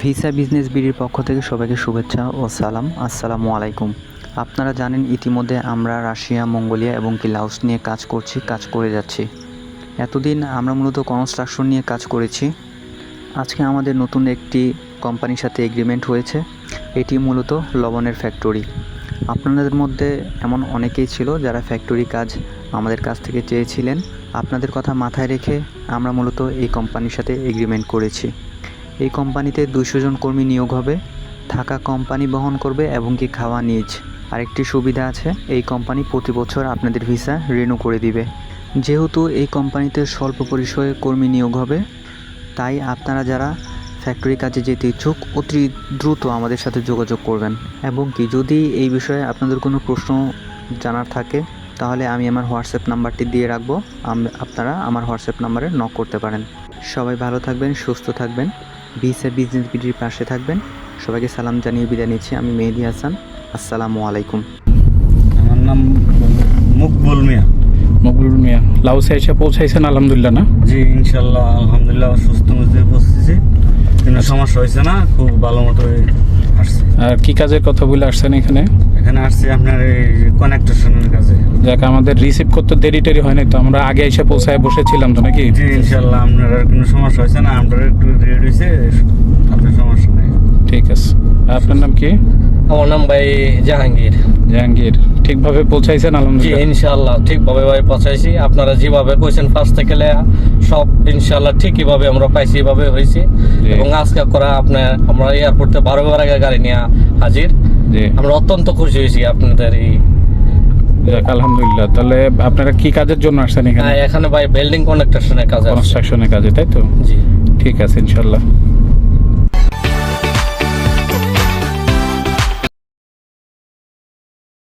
Visa business বিডির পক্ষ থেকে সবাইকে শুভেচ্ছা ও সালাম। আসসালামু আলাইকুম। আপনারা জানেন, ইতিমধ্যে আমরা রাশিয়া, মঙ্গোলিয়া এবং কি লাউস নিয়ে কাজ করছি, কাজ করে যাচ্ছি। এতদিন আমরা মূলত কনস্ট্রাকশন নিয়ে কাজ করেছি। আজকে আমাদের নতুন একটি কোম্পানির সাথে এগ্রিমেন্ট হয়েছে। এটি মূলত লবণের ফ্যাক্টরি আপনাদের মধ্যে এমন অনেকেই ছিল যারা ফ্যাক্টরি কাজ আমাদের কাছ থেকে চেয়েছিলেন। আপনাদের কথা মাথায় রেখে আমরা মূলত এই কোম্পানির সাথে এগ্রিমেন্ট করেছি। এই কোম্পানিতে দুশো জন কর্মী নিয়োগ হবে। থাকা কোম্পানি বহন করবে এবং কি খাওয়া নিজ। আরেকটি সুবিধা আছে, এই কোম্পানি প্রতি বছর আপনাদের ভিসা রিনিউ করে দিবে। যেহেতু এই কোম্পানিতে স্বল্প পরিসরে কর্মী নিয়োগ হবে, তাই আপনারা যারা ফ্যাক্টরি কাজে যেতে ইচ্ছুক, অতি দ্রুত আমাদের সাথে যোগাযোগ করবেন। এবং কি, যদি এই বিষয়ে আপনাদের কোনো প্রশ্ন জানার থাকে, তাহলে আমি আমার হোয়াটসঅ্যাপ নাম্বারটি দিয়ে রাখব। আপনারা আমার হোয়াটসঅ্যাপ নাম্বারে নক করতে পারেন। সবাই ভালো থাকবেন, সুস্থ থাকবেন। বিসে বিজনেস বিডির পাশে থাকবেন। সবাইকে সালাম জানিয়ে বিদায় নিচ্ছি। আমি মেহেদি হাসান। আসসালামু আলাইকুম। আমার নাম মুকবুল মিয়া। মকবুল মিয়া। লাউসে এসে পৌঁছাইছেন আলহামদুলিল্লাহ না? জি ইনশাল্লাহ আলহামদুলিল্লাহ সুস্থ মধ্যে পৌঁছেছি কোনো সমস্যা হয়েছে না খুব ভালো মতো আসছে। আর কি কাজের কথা বলে আসছেন এখানে? এখানে আসছি আপনার এই কানেকটেশনের কাছে। যাক আমাদের রিসিভ করতে দেরি টেরি হয় নাই তো আমরা আগে এসে পৌঁছায় বসেছিলাম তো নাকি? জি ইনশাল্লাহ আপনার আর কোনো সমস্যা হয়েছে না আপনার একটু রেড হয়েছে আপনার সমস্যা নেই। ঠিক আছে। আপনার নাম কি? আমার নাম ভাই জাহাঙ্গীর। জাহাঙ্গীর ঠিকভাবে পৌঁছাইছেন জি আলহামদুলিল্লাহ? ইনশাআল্লাহ ঠিকভাবে ভাই পৌঁছাইছি। আপনারা যেভাবে কইছেন ফার্স্ট থেকে লেয়া, সব ইনশাআল্লাহ ঠিকই ভাবে আমরা পাইছি এভাবে হয়েছি এবং আজকে করা আপনার আমরা এয়ারপোর্টে বারো বার আগে গাড়ি নিয়ে হাজির। আমরা অত্যন্ত খুশি হয়েছি আপনাদের এই যাক আলহামদুলিল্লাহ। তাহলে আপনারা কি কাজের জন্য আসছেন এখানে? হ্যাঁ, এখানে ভাই বিল্ডিং কনস্ট্রাকশনের কাজ কনস্ট্রাকশনের কাজে তাই তো? জি। ঠিক আছে ইনশাল্লাহ।